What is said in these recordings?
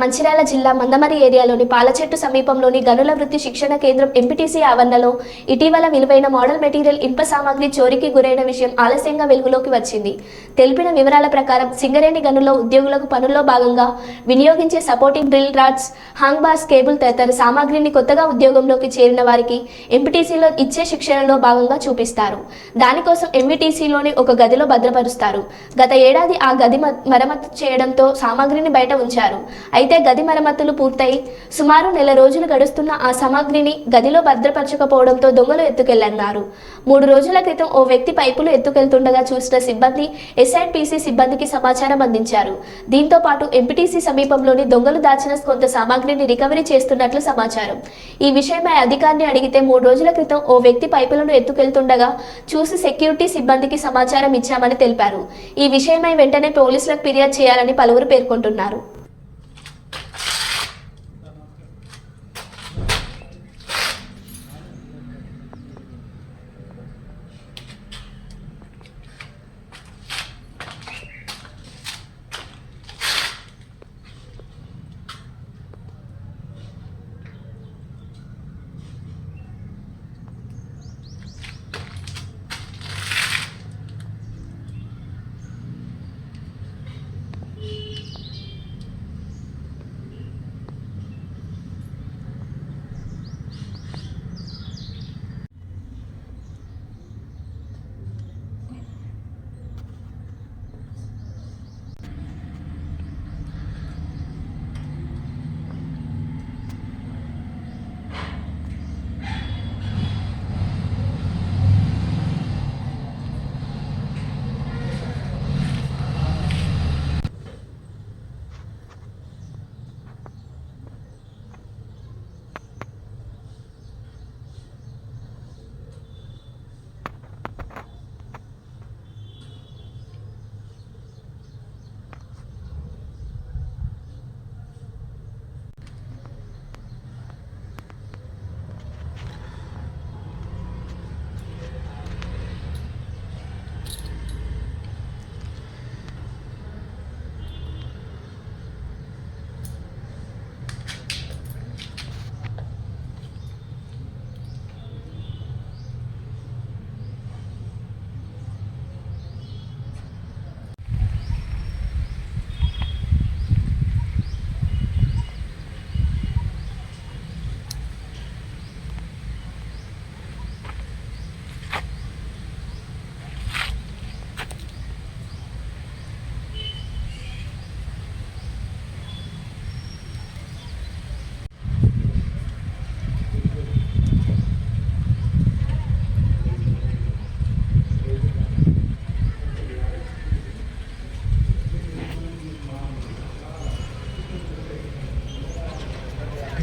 మంచిర్యాల జిల్లా మందమరి ఏరియాలోని పాలచెట్టు సమీపంలోని గనుల వృత్తి శిక్షణ కేంద్రం ఎంపీటీసీ ఆవరణలో ఇటీవల విలువైన మోడల్ మెటీరియల్ ఇనుప సామాగ్రి చోరీకి గురైన విషయం ఆలస్యంగా వెలుగులోకి వచ్చింది. తెలిపిన వివరాల ప్రకారం సింగరేణి గనుల్లో ఉద్యోగులకు పనుల్లో భాగంగా వినియోగించే supporting drill rods hang bars cable తదితర సామాగ్రిని కొత్తగా ఉద్యోగంలోకి చేరిన వారికి ఎంపీటీసీలో ఇచ్చే శిక్షణలో భాగంగా చూపిస్తారు. దానికోసం ఎంపీటీసీలోని ఒక గదిలో భద్రపరుస్తారు. గత ఏడాది ఆ గది మరమ్మతు చేయడంతో సామాగ్రిని బయట ఉంచారు. అయితే గది మరమ్మతులు పూర్తయి. సుమారు నెల రోజులు గడుస్తున్న ఆ సామాగ్రిని గదిలో భద్రపరచకపోవడంతో దొంగలు ఎత్తుకెళ్ళన్నారు. మూడు రోజుల క్రితం ఓ వ్యక్తి పైపులు ఎత్తుకెళ్తుండగా చూసిన సిబ్బంది ఎస్ఐపిసి సిబ్బందికి సమాచారం అందించారు. దీంతో పాటు ఎంపీటీసీ సమీపంలోని దొంగలు దాచిన కొంత సామాగ్రిని రికవరీ చేస్తున్నట్లు సమాచారం. ఈ విషయమై అధికారిని అడిగితే మూడు రోజుల క్రితం ఓ వ్యక్తి పైపులను ఎత్తుకెళ్తుండగా చూసి సెక్యూరిటీ సిబ్బందికి సమాచారం ఇచ్చామని తెలిపారు. ఈ విషయమై వెంటనే పోలీసులకు ఫిర్యాదు చేయాలని పలువురు పేర్కొంటున్నారు.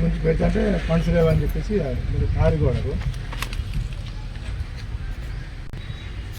నుంచి పెడితే ఫండ్స్ లేవని చెప్పేసి మీరు కారు కూడా